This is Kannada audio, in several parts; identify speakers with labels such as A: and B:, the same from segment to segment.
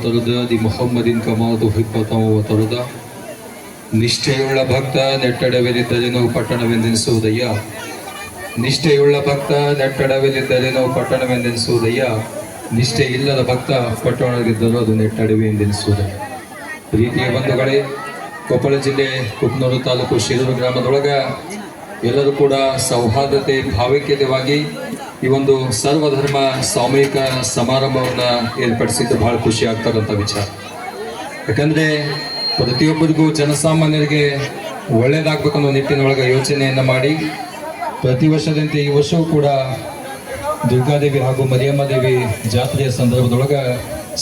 A: ವತರದ ಮೊಹಮ್ಮದಿನ್ ಕಮಾದು ಹಿಪ್ಪತಾವು ವತರದ ನಿಷ್ಠೆಯುಳ್ಳ ಭಕ್ತ ನೆಟ್ಟಡವಿಲಿದ್ದರೇನೋ ಪಟ್ಟಣವೆಂದೆನಿಸುವುದಯ್ಯ. ನಿಷ್ಠೆಯುಳ್ಳ ಭಕ್ತ, ನೆಟ್ಟಡವಿಲಿದ್ದರೆ ನಾವು ಪಟ್ಟಣವೆಂದೆನಿಸುವುದಯ್ಯ. ನಿಷ್ಠೆ ಇಲ್ಲದ ಭಕ್ತ ಪಟ್ಟಣವಿದ್ದರೂ ಅದು ನೆಟ್ಟಡವೆ ಎಂದೆನಿಸುವುದಯ್ಯ ಪ್ರೀತಿಯ ಬಂಧುಗಳೇ, ಕೊಪ್ಪಳ ಜಿಲ್ಲೆ, ಕುಪ್ನೂರು ತಾಲೂಕು ಶಿರೂರು ಗ್ರಾಮದೊಳಗೆ ಎಲ್ಲರೂ ಕೂಡ ಸೌಹಾರ್ದತೆ ಭಾವೈಕ್ಯತೆವಾಗಿ ಈ ಒಂದು ಸರ್ವಧರ್ಮ ಸಾಮೂಹಿಕ ಸಮಾರಂಭವನ್ನು ಏರ್ಪಡಿಸಿದ್ದು ಬಹಳ ಖುಷಿ ಆಗ್ತಕ್ಕಂಥ ವಿಚಾರ. ಯಾಕಂದರೆ ಪ್ರತಿಯೊಬ್ಬರಿಗೂ ಜನಸಾಮಾನ್ಯರಿಗೆ ಒಳ್ಳೇದಾಗಬೇಕನ್ನೋ ನಿಟ್ಟಿನೊಳಗೆ ಯೋಚನೆಯನ್ನು ಮಾಡಿ, ಪ್ರತಿ ವರ್ಷದಂತೆ ಈ ವರ್ಷವೂ ಕೂಡ ದುರ್ಗಾದೇವಿ ಹಾಗೂ ಮರಿಯಮ್ಮ ದೇವಿ ಜಾತ್ರೆಯ ಸಂದರ್ಭದೊಳಗೆ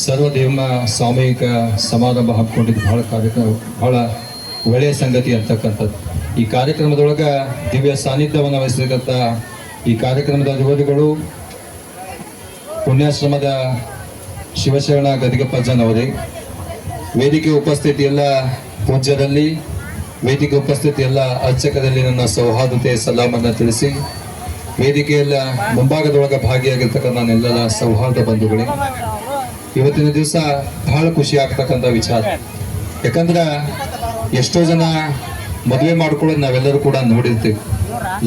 A: ಸರ್ವಧರ್ಮ ಸಾಮೂಹಿಕ ಸಮಾರಂಭ ಹಾಕ್ಕೊಂಡಿದ್ದು ಬಹಳ ಕಾರ್ಯಕ್ರಮ, ಬಹಳ ಒಳ್ಳೆಯ ಸಂಗತಿ ಅಂತಕ್ಕಂಥದ್ದು. ಈ ಕಾರ್ಯಕ್ರಮದೊಳಗೆ ದಿವ್ಯ ಸಾನ್ನಿಧ್ಯವನ್ನು ವಹಿಸಿದಂಥ ಈ ಕಾರ್ಯಕ್ರಮದ ಅಧಿಪತಿಗಳು ಪುಣ್ಯಾಶ್ರಮದ ಶಿವಶರಣ ಗದಿಗಪ್ಪಜ್ಜನವರೇ ವೇದಿಕೆ ಉಪಸ್ಥಿತಿ ಎಲ್ಲ ಪೂಜ್ಯರಲ್ಲಿ, ವೇದಿಕೆ ಉಪಸ್ಥಿತಿ ಎಲ್ಲ ಅರ್ಚಕರಲ್ಲಿ ನನ್ನ ಸೌಹಾರ್ದತೆ, ಸಲಾಮನ್ನ ತಿಳಿಸಿ, ವೇದಿಕೆಯೆಲ್ಲ ಮುಂಭಾಗದೊಳಗೆ ಭಾಗಿಯಾಗಿರ್ತಕ್ಕಂಥ ನನ್ನೆಲ್ಲರ ಸೌಹಾರ್ದ ಬಂಧುಗಳೇ, ಇವತ್ತಿನ ದಿವಸ ಬಹಳ ಖುಷಿ ಆಗ್ತಕ್ಕಂಥ ವಿಚಾರ. ಯಾಕಂದ್ರೆ ಎಷ್ಟೋ ಜನ ಮದುವೆ ಮಾಡ್ಕೊಳ್ಳೋದು ನಾವೆಲ್ಲರೂ ಕೂಡ ನೋಡಿರ್ತೀವಿ.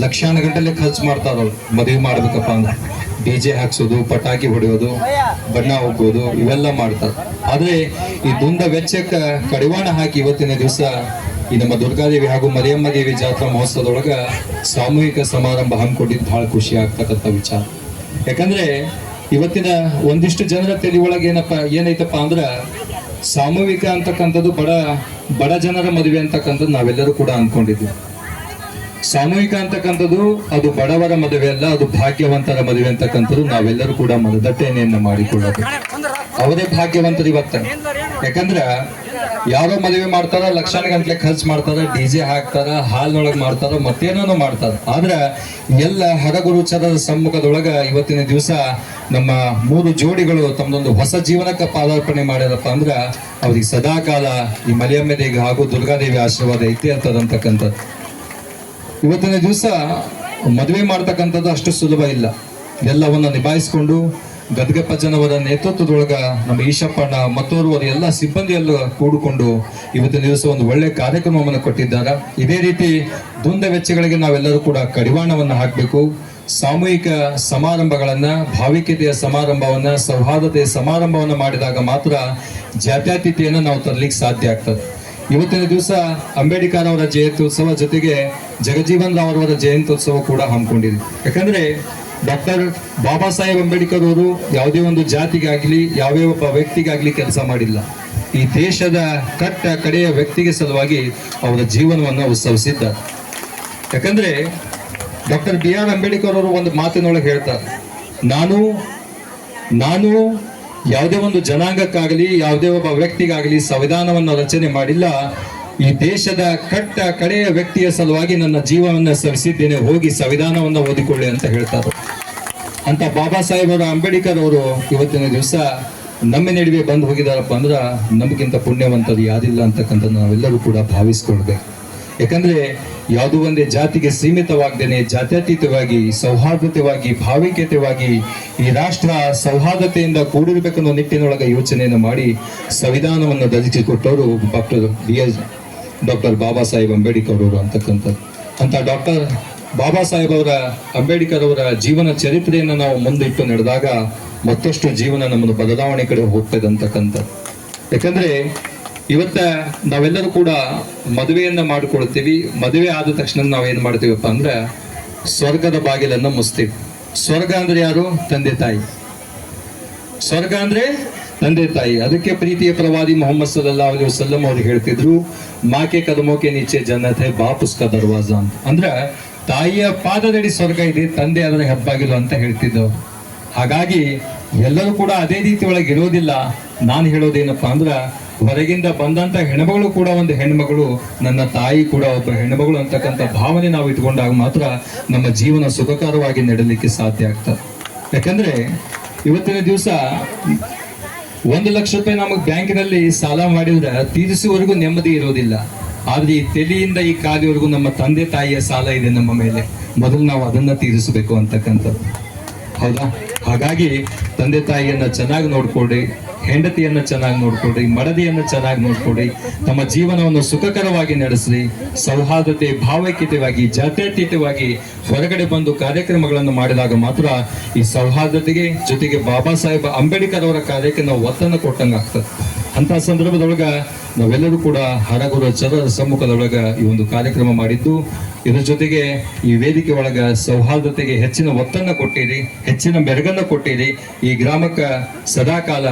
A: ಲಕ್ಷಾನ ಗಂಟಲೆ ಖರ್ಚು ಮಾಡ್ತಾರ ಅವ್ರು ಮದುವೆ ಮಾಡ್ಬೇಕಪ್ಪ ಅಂದ್ರೆ ಡಿ ಜೆ ಹಾಕ್ಸೋದು, ಪಟಾಕಿ ಹೊಡೆಯೋದು, ಬಣ್ಣ ಹೋಗೋದು ಇವೆಲ್ಲ ಮಾಡ್ತಾರೆ. ಆದ್ರೆ ಈ ದುಂದ ವೆಚ್ಚಕ್ಕ ಕಡಿವಾಣ ಹಾಕಿ ಇವತ್ತಿನ ದಿವಸ ಈ ನಮ್ಮ ದುರ್ಗಾದೇವಿ ಹಾಗೂ ಮರಿಯಮ್ಮ ದೇವಿ ಜಾತ್ರಾ ಮಹೋತ್ಸವದೊಳಗ ಸಾಮೂಹಿಕ ಸಮಾರಂಭ ಹಮ್ಮಿಕೊಂಡಿದ್ದು ಬಹಳ ಖುಷಿ ಆಗ್ತಕ್ಕಂಥ ವಿಚಾರ. ಯಾಕಂದ್ರೆ ಇವತ್ತಿನ ಒಂದಿಷ್ಟು ಜನರ ತಲೆ ಒಳಗೆ ಏನಪ್ಪ, ಏನೈತಪ್ಪ ಅಂದ್ರೆ ಸಾಮೂಹಿಕ ಅಂತಕ್ಕಂಥದ್ದು ಬಡ ಬಡ ಜನರ ಮದುವೆ ಅಂತಕ್ಕಂಥದ್ದು ನಾವೆಲ್ಲರೂ ಕೂಡ ಅನ್ಕೊಂಡಿದ್ವಿ. ಸಾಮೂಹಿಕ ಅಂತಕ್ಕಂಥದ್ದು, ಅದು ಬಡವರ ಮದುವೆ ಅಲ್ಲ, ಅದು ಭಾಗ್ಯವಂತರ ಮದುವೆ ಅಂತಕ್ಕಂಥದ್ದು ನಾವೆಲ್ಲರೂ ಕೂಡ ಮನದಟ್ಟಣೆಯನ್ನ ಮಾಡಿಕೊಳ್ಳಬೇಕು ಅವರೇ ಭಾಗ್ಯವಂತರು ಇವತ್ತ. ಯಾಕಂದ್ರ ಯಾರೋ ಮದುವೆ ಮಾಡ್ತಾರ ಲಕ್ಷಾನ ಗಂಟ್ಲೆ ಖರ್ಚು ಮಾಡ್ತಾರ, ಡಿ ಜೆ ಹಾಕ್ತಾರ, ಹಾಲ್ನೊಳಗೆ ಮಾಡ್ತಾರ, ಮತ್ತೇನೋ ಮಾಡ್ತಾರ. ಆದ್ರ ಎಲ್ಲ ಹರಗುರುಚರದ ಸಮ್ಮುಖದೊಳಗ ಇವತ್ತಿನ ದಿವಸ ನಮ್ಮ ಮೂರು ಜೋಡಿಗಳು ತಮ್ಮದೊಂದು ಹೊಸ ಜೀವನಕ್ಕೆ ಪಾದಾರ್ಪಣೆ ಮಾಡ್ಯಾರಪ್ಪ ಅಂದ್ರ, ಅವ್ರಿಗೆ ಸದಾಕಾಲ ಈ ಮಲಿಯಮ್ಮ ದೇವಿ ಹಾಗೂ ದುರ್ಗಾದೇವಿ ಆಶೀರ್ವಾದ ಐತಿ ಅಂತದಂತಕ್ಕಂಥದ್ದು. ಇವತ್ತಿನ ದಿವಸ ಮದುವೆ ಮಾಡ್ತಕ್ಕಂಥದ್ದು ಅಷ್ಟು ಸುಲಭ ಇಲ್ಲ. ಎಲ್ಲವನ್ನ ನಿಭಾಯಿಸಿಕೊಂಡು ಗದಗಪ್ಪಜ್ಜನವರ ನೇತೃತ್ವದೊಳಗ ನಮ್ಮ ಈಶಪ್ಪಣ್ಣ ಮತ್ತೋರ್ವರು ಎಲ್ಲ ಸಿಬ್ಬಂದಿಯೆಲ್ಲ ಕೂಡಿಕೊಂಡು ಇವತ್ತಿನ ದಿವಸ ಒಂದು ಒಳ್ಳೆ ಕಾರ್ಯಕ್ರಮವನ್ನು ಕೊಟ್ಟಿದ್ದಾರೆ. ಇದೇ ರೀತಿ ದುಂದ ವೆಚ್ಚಗಳಿಗೆ ನಾವೆಲ್ಲರೂ ಕೂಡ ಕಡಿವಾಣವನ್ನು ಹಾಕಬೇಕು. ಸಾಮೂಹಿಕ ಸಮಾರಂಭಗಳನ್ನ, ಭಾವಿಕತೆಯ ಸಮಾರಂಭವನ್ನ, ಸೌಹಾರ್ದತೆಯ ಸಮಾರಂಭವನ್ನು ಮಾಡಿದಾಗ ಮಾತ್ರ ಜಾತ್ಯತೀತೆಯನ್ನು ನಾವು ತರಲಿಕ್ಕೆ ಸಾಧ್ಯ ಆಗ್ತದೆ. ಇವತ್ತಿನ ದಿವಸ ಅಂಬೇಡ್ಕರ್ ಅವರ ಜಯಂತ್ಯೋತ್ಸವ ಜೊತೆಗೆ ಜಗಜೀವನ್ ರಾವ್ ಅವರ ಜಯಂತ್ಯೋತ್ಸವ ಕೂಡ ಹಮ್ಮಿಕೊಂಡಿದೆ. ಯಾಕಂದ್ರೆ ಡಾಕ್ಟರ್ ಬಾಬಾ ಸಾಹೇಬ್ ಅಂಬೇಡ್ಕರ್ ಅವರು ಯಾವುದೇ ಒಂದು ಜಾತಿಗಾಗಲಿ ಯಾವ್ಯಾವ ಒಬ್ಬ ವ್ಯಕ್ತಿಗಾಗಲಿ ಕೆಲಸ ಮಾಡಿಲ್ಲ. ಈ ದೇಶದ ಕಟ್ಟ ಕಡೆಯ ವ್ಯಕ್ತಿಗೆ ಸಲುವಾಗಿ ಅವರ ಜೀವನವನ್ನು ಉತ್ಸವಿಸಿದ್ದಾರೆ. ಯಾಕಂದ್ರೆ ಡಾಕ್ಟರ್ ಬಿ ಆರ್ ಅಂಬೇಡ್ಕರ್ ಅವರು ಒಂದು ಮಾತಿನೊಳಗೆ ಹೇಳ್ತಾರೆ, ನಾನು ನಾನು ಯಾವುದೇ ಒಂದು ಜನಾಂಗಕ್ಕಾಗಲಿ, ಯಾವುದೇ ಒಬ್ಬ ವ್ಯಕ್ತಿಗಾಗಲಿ ಸಂವಿಧಾನವನ್ನು ರಚನೆ ಮಾಡಿಲ್ಲ, ಈ ದೇಶದ ಕಟ್ಟ ಕಡೆಯ ವ್ಯಕ್ತಿಯ ಸಲುವಾಗಿ ನನ್ನ ಜೀವವನ್ನು ಸವಿಸಿದ್ದೇನೆ ಹೋಗಿ ಸಂವಿಧಾನವನ್ನು ಓದಿಕೊಳ್ಳಿ ಅಂತ ಹೇಳ್ತಾರೆ ಅಂತ ಬಾಬಾ ಸಾಹೇಬರ ಅಂಬೇಡ್ಕರ್ ಅವರು ಇವತ್ತಿನ ದಿವಸ ನಮ್ಮ ನಡುವೆ ಬಂದು ಹೋಗಿದಾರಪ್ಪ ಅಂದ್ರ, ನಮಗಿಂತ ಪುಣ್ಯವಂತರು ಯಾರಿಲ್ಲ ಅಂತಕ್ಕಂಥದ್ದು ನಾವೆಲ್ಲರೂ ಕೂಡ ಭಾವಿಸ್ಕೊಳ್ಬೇಕು. ಯಾಕಂದ್ರೆ ಯಾವುದೋ ಒಂದೇ ಜಾತಿಗೆ ಸೀಮಿತವಾಗದೇನೆ ಜಾತ್ಯತೀತವಾಗಿ, ಸೌಹಾರ್ದತೆವಾಗಿ ಭಾವಿಕತೆವಾಗಿ ಈ ರಾಷ್ಟ್ರ ಸೌಹಾರ್ದತೆಯಿಂದ ಕೂಡಿರಬೇಕನ್ನೋ ನಿಟ್ಟಿನೊಳಗೆ ಯೋಚನೆಯನ್ನು ಮಾಡಿ ಸಂವಿಧಾನವನ್ನು ರಚಿಸಿಕೊಟ್ಟವರು doctor B S doctor Baba Saheb Ambedkar ಅವರು ಅಂತಕ್ಕಂಥದ್ದು. ಅಂತ ಡಾಕ್ಟರ್ ಬಾಬಾ ಸಾಹೇಬ್ ಅವರ ಅಂಬೇಡ್ಕರ್ ಅವರ ಜೀವನ ಚರಿತ್ರೆಯನ್ನು ನಾವು ಮುಂದಿಟ್ಟು ನಡೆದಾಗ ಮತ್ತಷ್ಟು ಜೀವನ ನಮ್ಮನ್ನು ಬದಲಾವಣೆ ಕಡೆ ಹೋಗ್ತದೆ ಅಂತಕ್ಕಂಥದ್ದು. ಯಾಕಂದ್ರೆ ಇವತ್ತ ನಾವೆಲ್ಲರೂ ಕೂಡ ಮದುವೆಯನ್ನ ಮಾಡಿಕೊಳ್ತೀವಿ. ಮದುವೆ ಆದ ತಕ್ಷಣ ನಾವೇನ್ ಮಾಡ್ತೀವಪ್ಪ ಅಂದ್ರೆ ಸ್ವರ್ಗದ ಬಾಗಿಲನ್ನ ಮುಸ್ತೀವಿ ಸ್ವರ್ಗ ಅಂದ್ರೆ ಯಾರು? ತಂದೆ ತಾಯಿ. ಸ್ವರ್ಗ ಅಂದ್ರೆ ತಂದೆ ತಾಯಿ. ಅದಕ್ಕೆ ಪ್ರೀತಿಯ ಪ್ರವಾದಿ ಮೊಹಮ್ಮದ್ ಸಲ್ಲಾ ಅಲಿ ವಸಲ್ಲಂ ಅವ್ರು ಹೇಳ್ತಿದ್ರು, ಮಾಕೆ ಕದಮೋಕೆ ನೀಚೆ ಜನತೆ ಬಾಪುಸ್ಕ ದರ್ವಾಜ ಅಂತ. ಅಂದ್ರ ತಾಯಿಯ ಪಾದದಡಿ ಸ್ವರ್ಗ ಇದೆ, ತಂದೆ ಅದರ ಹೆಬ್ಬಾಗಿಲು ಅಂತ ಹೇಳ್ತಿದ್ದವು ಹಾಗಾಗಿ ಎಲ್ಲರೂ ಕೂಡ ಅದೇ ರೀತಿ ಒಳಗೆ ಇರೋದಿಲ್ಲ. ನಾನು ಹೇಳೋದೇನಪ್ಪ ಅಂದ್ರ ಹೊರಗಿಂದ ಬಂದಂತ ಹೆಣ್ಮಗಳು ಕೂಡ ಒಂದು ಹೆಣ್ಮಗಳು, ನನ್ನ ತಾಯಿ ಕೂಡ ಒಬ್ಬ ಹೆಣ್ಮಗಳು ಅಂತಕ್ಕಂಥ ಭಾವನೆ ನಾವು ಇಟ್ಕೊಂಡಾಗ ಮಾತ್ರ ನಮ್ಮ ಜೀವನ ಸುಖಕರವಾಗಿ ನಡೆಯಲಿಕ್ಕೆ ಸಾಧ್ಯ ಆಗ್ತದೆ. ಯಾಕಂದ್ರೆ ಇವತ್ತಿನ ದಿವಸ ಒಂದು ಲಕ್ಷ ರೂಪಾಯಿ ನಮಗೆ ಬ್ಯಾಂಕಿನಲ್ಲಿ ಸಾಲ ಮಾಡಿದ್ರೆ ತೀರಿಸುವವರೆಗೂ ನೆಮ್ಮದಿ ಇರೋದಿಲ್ಲ. ಆದ್ರೆ ಈ ತೆಲೆಯಿಂದ ಈ ಕಾಲಿವರೆಗೂ ನಮ್ಮ ತಂದೆ ತಾಯಿಯ ಸಾಲ ಇದೆ ನಮ್ಮ ಮೇಲೆ. ಮೊದಲು ನಾವು ಅದನ್ನ ತೀರಿಸಬೇಕು ಅಂತಕ್ಕಂಥದ್ದು. ಹೌದಾ? ಹಾಗಾಗಿ ತಂದೆ ತಾಯಿಯನ್ನ ಚೆನ್ನಾಗಿ ನೋಡ್ಕೊಳ್ರಿ, ಹೆಂಡತಿಯನ್ನು ಚೆನ್ನಾಗಿ ನೋಡ್ಕೊಳ್ರಿ, ಮಡದಿಯನ್ನು ಚೆನ್ನಾಗಿ ನೋಡಿಕೊಡಿ ತಮ್ಮ ಜೀವನವನ್ನು ಸುಖಕರವಾಗಿ ನಡೆಸ್ರಿ, ಸೌಹಾರ್ದತೆ, ಭಾವೈಕ್ಯತೆವಾಗಿ, ಜಾತ್ಯತೀತವಾಗಿ ಹೊರಗಡೆ ಬಂದು ಕಾರ್ಯಕ್ರಮಗಳನ್ನು ಮಾಡಿದಾಗ ಮಾತ್ರ ಈ ಸೌಹಾರ್ದತೆಗೆ ಜೊತೆಗೆ ಬಾಬಾ ಸಾಹೇಬ್ ಅಂಬೇಡ್ಕರ್ ಅವರ ಕಾರ್ಯಕ್ಕೆ ನಾವು ಒತ್ತನ್ನು ಕೊಟ್ಟಂಗ ಆಗ್ತದೆ ಅಂತ ಸಂದರ್ಭದೊಳಗ ನಾವೆಲ್ಲರೂ ಕೂಡ ಹರಗುರ ಚರರ ಸಮ್ಮುಖದೊಳಗ ಈ ಒಂದು ಕಾರ್ಯಕ್ರಮ ಮಾಡಿದ್ದು. ಇದರ ಜೊತೆಗೆ ಈ ವೇದಿಕೆ ಒಳಗ ಸೌಹಾರ್ದತೆಗೆ ಹೆಚ್ಚಿನ ಒತ್ತನ್ನ ಕೊಟ್ಟಿರಿ, ಹೆಚ್ಚಿನ ಮೆರಗನ್ನ ಕೊಟ್ಟಿರಿ. ಈ ಗ್ರಾಮಕ್ಕ ಸದಾಕಾಲ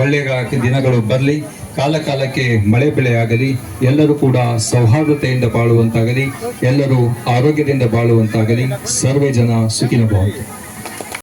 A: ಒಳ್ಳೆಯ ದಿನಗಳು ಬರಲಿ ಕಾಲ ಕಾಲಕ್ಕೆ ಮಳೆ ಬೆಳೆ ಆಗಲಿ, ಎಲ್ಲರೂ ಕೂಡ ಸೌಹಾರ್ದತೆಯಿಂದ ಬಾಳುವಂತಾಗಲಿ, ಎಲ್ಲರೂ ಆರೋಗ್ಯದಿಂದ ಬಾಳುವಂತಾಗಲಿ. ಸರ್ವೇ ಜನ ಸುಖಿನ